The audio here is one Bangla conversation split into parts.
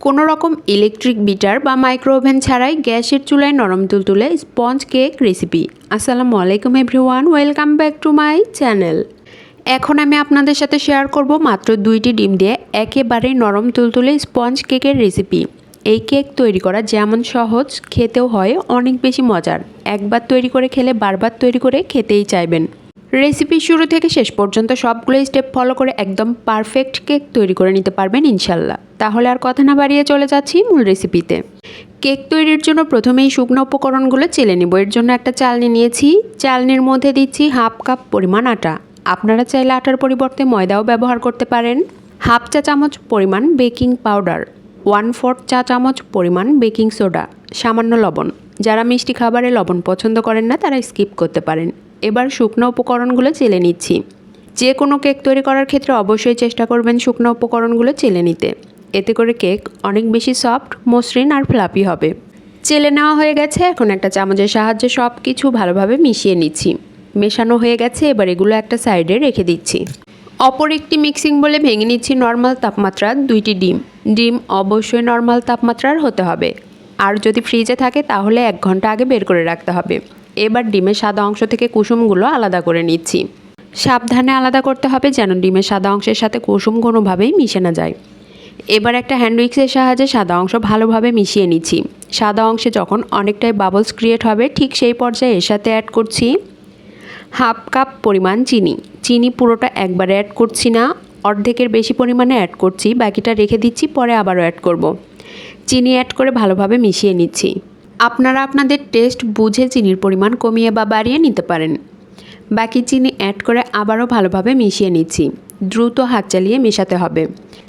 কোনো রকম ইলেকট্রিক বিটার বা মাইক্রো ওভেন ছাড়াই গ্যাসের চুলায় নরম তুলতুলে স্পঞ্জ কেক রেসিপি আসসালামু আলাইকুম everyone welcome back to my channel এখন আমি আপনাদের সাথে শেয়ার করব মাত্র দুইটি ডিম দিয়ে একেবারেই নরম তুলতুলে স্পঞ্জ কেকের রেসিপি এই কেক তৈরি করা যেমন সহজ, খেতেও হয়, অনেক বেশি মজার। একবার তৈরি করে খেলে বারবার তৈরি করে খেতেই চাইবেন। রেসিপি শুরু থেকে শেষ পর্যন্ত সবগুলো স্টেপ ফলো করে একদম পারফেক্ট কেক তৈরি করে নিতে পারবেন, ইনশাল্লাহ। তাহলে আর কথা না বাড়িয়ে চলে যাচ্ছি মূল রেসিপিতে কেক তৈরির জন্য প্রথমেই শুকনো উপকরণগুলো চেলে নিব। এর জন্য একটা চালনি নিয়েছি। চালনির মধ্যে দিচ্ছি হাফ কাপ পরিমাণ আটা। আপনারা চাইলে আটার পরিবর্তে ময়দাও ব্যবহার করতে পারেন। হাফ চা চামচ পরিমাণ বেকিং পাউডার ওয়ান ফোর্থ চা চামচ পরিমাণ বেকিং সোডা সামান্য লবণ। যারা মিষ্টি খাবারে লবণ পছন্দ করেন না, তারা স্কিপ করতে পারেন। এবার শুকনো উপকরণগুলো চেলে নিচ্ছি। যে কোনো কেক তৈরি করার ক্ষেত্রে অবশ্যই চেষ্টা করবেন শুকনো উপকরণগুলো চেলে নিতে। এতে করে কেক অনেক বেশি সফট, মসৃণ আর ফ্লাপি হবে। চেলে নেওয়া হয়ে গেছে, এখন একটা চামচের সাহায্যে সব কিছু ভালোভাবে মিশিয়ে নিচ্ছি। মেশানো হয়ে গেছে, এবার এগুলো একটা সাইডে রেখে দিচ্ছি। অপর একটি মিক্সিং বলে ভেঙে নিচ্ছি নর্মাল তাপমাত্রার দুইটি ডিম। ডিম অবশ্যই নর্মাল তাপমাত্রার হতে হবে। আর যদি ফ্রিজে থাকে, তাহলে এক ঘণ্টা আগে বের করে রাখতে হবে। এবার ডিমের সাদা অংশ থেকে কুসুমগুলো আলাদা করে নিচ্ছি। সাবধানে আলাদা করতে হবে যেন ডিমের সাদা অংশের সাথে কুসুম কোনোভাবেই মিশে না যায়। এবার একটা হ্যান্ড উইক্সের সাহায্যে সাদা অংশ ভালোভাবে মিশিয়ে নিচ্ছি। সাদা অংশে যখন অনেকটাই বাবলস ক্রিয়েট হবে, ঠিক সেই পর্যায়ে এর সাথে অ্যাড করছি হাফ কাপ পরিমাণ চিনি। চিনি পুরোটা একবারে অ্যাড করছি না, অর্ধেকের বেশি পরিমাণে অ্যাড করছি, বাকিটা রেখে দিচ্ছি, পরে আবারও অ্যাড করব। চিনি অ্যাড করে ভালোভাবে মিশিয়ে নিচ্ছি। আপনারা আপনাদের টেস্ট বুঝে চিনির পরিমাণ কমিয়ে বা বাড়িয়ে নিতে পারেন। বাকি চিনি অ্যাড করে আবারও ভালোভাবে মিশিয়ে নিচ্ছি। দ্রুত হাত চালিয়ে মেশাতে হবে।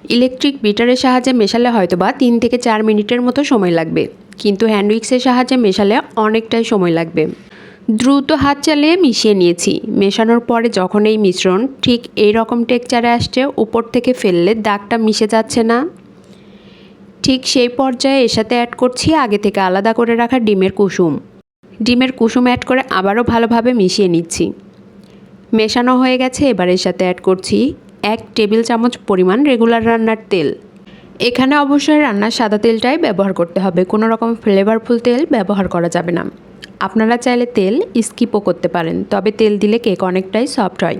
ইলেকট্রিক বিটারের সাহায্যে মেশালে হয়তো বা তিন থেকে চার মিনিটের মতো সময় লাগবে। কিন্তু হ্যান্ডউইক্সের সাহায্যে মেশালে অনেকটাই সময় লাগবে। দ্রুত হাত চালিয়ে মিশিয়ে নিয়েছি। মেশানোর পরে যখন এই মিশ্রণ ঠিক এই রকম টেক্সচারে আসছে, উপর থেকে ফেললে দাগটা মিশে যাচ্ছে না। ঠিক সেই পর্যায়ে এর সাথে অ্যাড করছি আগে থেকে আলাদা করে রাখা ডিমের কুসুম। ডিমের কুসুম অ্যাড করে আবারও ভালোভাবে মিশিয়ে নিচ্ছি। মেশানো হয়ে গেছে, এবার এর সাথে অ্যাড করছি এক টেবিল চামচ পরিমাণ রেগুলার রান্নার তেল। এখানে অবশ্যই রান্নার সাদা তেলটাই ব্যবহার করতে হবে, কোনো রকম ফ্লেভারফুল তেল ব্যবহার করা যাবে না। আপনারা চাইলে তেল স্কিপও করতে পারেন, তবে তেল দিলে কেক অনেকটাই সফট হয়।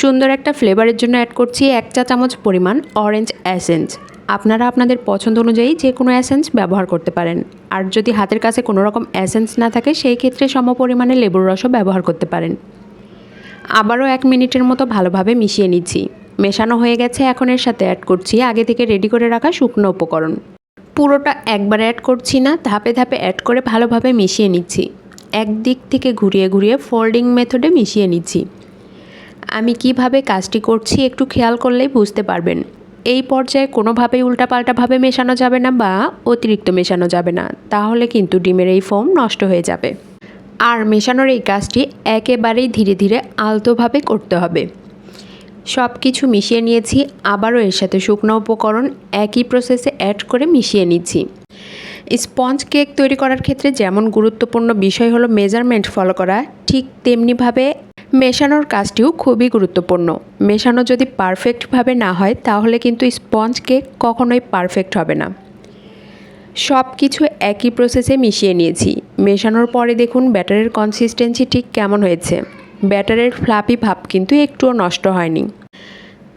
সুন্দর একটা ফ্লেভারের জন্য অ্যাড করছি এক চা চামচ পরিমাণ অরেঞ্জ অ্যাসেন্স আপনারা আপনাদের পছন্দ অনুযায়ী যে কোনো অ্যাসেন্স ব্যবহার করতে পারেন। আর যদি হাতের কাছে কোনো রকম অ্যাসেন্স না থাকে, সেই ক্ষেত্রে সম পরিমাণে লেবুর রসও ব্যবহার করতে পারেন। আবারও এক মিনিটের মতো ভালোভাবে মিশিয়ে নিচ্ছি। মেশানো হয়ে গেছে, এখন এর সাথে অ্যাড করছি আগে থেকে রেডি করে রাখা শুকনো উপকরণ। পুরোটা একবার অ্যাড করছি না, ধাপে ধাপে অ্যাড করে ভালোভাবে মিশিয়ে নিচ্ছি। একদিক থেকে ঘুরিয়ে ঘুরিয়ে ফোল্ডিং মেথডে মিশিয়ে নিচ্ছি। আমি কীভাবে কাজটি করছি একটু খেয়াল করলেই বুঝতে পারবেন। এই পর্যায়ে কোনোভাবেই উল্টাপাল্টাভাবে মেশানো যাবে না বা অতিরিক্ত মেশানো যাবে না। তাহলে কিন্তু ডিমের এই ফোম নষ্ট হয়ে যাবে। আর মেশানোর এই কাজটি একেবারেই ধীরে ধীরে আলতোভাবে করতে হবে। সব কিছু মিশিয়ে নিয়েছি, আবারও এর সাথে শুকনো উপকরণ একই প্রসেসে অ্যাড করে মিশিয়ে নিচ্ছি। স্পঞ্জ কেক তৈরি করার ক্ষেত্রে যেমন গুরুত্বপূর্ণ বিষয় হলো মেজারমেন্ট ফলো করা, ঠিক তেমনিভাবে মেশানোর কাজটিও খুবই গুরুত্বপূর্ণ। মেশানো যদি পারফেক্টভাবে না হয়, তাহলে কিন্তু স্পঞ্জ কেক কখনোই পারফেক্ট হবে না। সব কিছু একই প্রসেসে মিশিয়ে নিয়েছি। মেশানোর পরে দেখুন, ব্যাটারের কনসিস্টেন্সি ঠিক কেমন হয়েছে। ব্যাটারের ফ্লাপি ভাব কিন্তু একটুও নষ্ট হয়নি।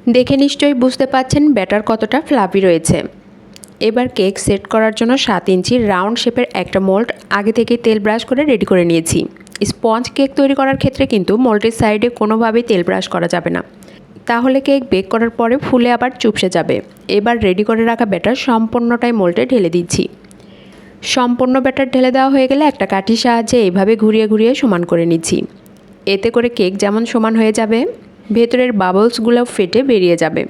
দেখে নিশ্চয়ই বুঝতে পাচ্ছেন ব্যাটার কতটা ফ্লাপি রয়েছে। এবার কেক সেট করার জন্য সাত ইঞ্চি রাউন্ড শেপের একটা মোল্ড আগে থেকে তেল ব্রাশ করে রেডি করে নিয়েছি। স্পঞ্জ কেক তৈরি করার ক্ষেত্রে কিন্তু মোল্ডের সাইডে কোনোভাবেই তেল ব্রাশ করা যাবে না। তাহলে কেক বেক করার পরে ফুলে আবার চুপসে যাবে। এবার রেডি করে রাখা ব্যাটার সম্পূর্ণটাই মোল্ডে ঢেলে দিচ্ছি। সম্পূর্ণ ব্যাটার ঢেলে দেওয়া হয়ে গেলে একটা কাঠির সাহায্যে এইভাবে ঘুরিয়ে ঘুরিয়ে সমান করে নিচ্ছি। এতে করে কেক যেমন সমান হয়ে যাবে, ভেতরের বাবলসগুলো ফেটে বেরিয়ে যাবে।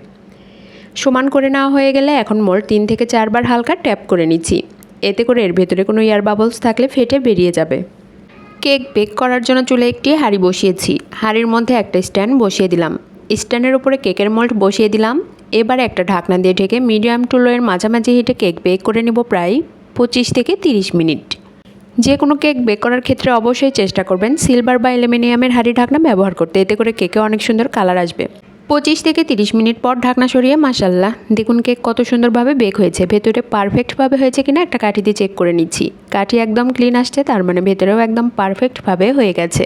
সমান করে নেওয়া হয়ে গেলে এখন মোল তিন থেকে চারবার হালকা ট্যাপ করে নিচ্ছি। এতে করে এর ভেতরে কোনো এয়ার বাবলস থাকলে ফেটে বেরিয়ে যাবে। কেক বেক করার জন্য চুলে একটি হাঁড়ি বসিয়েছি। হাঁড়ির মধ্যে একটা স্ট্যান্ড বসিয়ে দিলাম। স্ট্যান্ডের উপরে কেকের মোল্ড বসিয়ে দিলাম। এবার একটা ঢাকনা দিয়ে ঢেকে মিডিয়াম টু লোয়ের মাঝামাঝি হিটে কেক বেক করে নেব প্রায় পঁচিশ থেকে তিরিশ মিনিট। যে কোনো কেক বেক করার ক্ষেত্রে অবশ্যই চেষ্টা করবেন সিলভার বা অ্যালুমিনিয়ামের হাঁড়ি ঢাকনা ব্যবহার করতে। এতে করে কেকে অনেক সুন্দর কালার আসবে। পঁচিশ থেকে তিরিশ মিনিট পর ঢাকনা সরিয়ে মাসাল্লাহ দেখুন কেক কত সুন্দরভাবে বেক হয়েছে। ভেতরে পারফেক্টভাবে হয়েছে কিনা একটা কাঠি দিয়ে চেক করে নিচ্ছি। কাঠি একদম ক্লিন আসছে, তার মানে ভেতরেও একদম পারফেক্টভাবে হয়ে গেছে।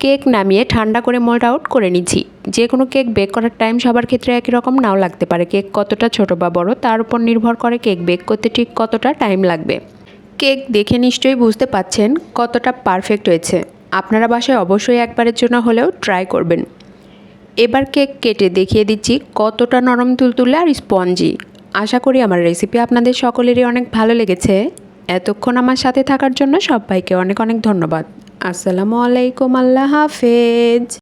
কেক নামিয়ে ঠান্ডা করে মোল্ড আউট করে নিচ্ছি। যে কোনো কেক বেক করার টাইম সবার ক্ষেত্রে একই রকম, নাও লাগতে পারে। কেক কতটা ছোট বা বড়, তার উপর নির্ভর করে কেক বেক করতে ঠিক কতটা টাইম লাগবে। কেক দেখে নিশ্চয়ই বুঝতে পাচ্ছেন কতটা পারফেক্ট হয়েছে। আপনারা বাসায় অবশ্যই একবারের জন্য হলেও ট্রাই করবেন। এবার কেক কেটে দেখিয়ে দিচ্ছি কতটা নরম তুলতুলে আর স্পঞ্জি। আশা করি আমার রেসিপি আপনাদের সকলেরই অনেক ভালো লেগেছে। এতক্ষণ আমার সাথে থাকার জন্য সবাইকে অনেক অনেক ধন্যবাদ। আসসালামু আলাইকুম, আল্লাহ হাফেজ।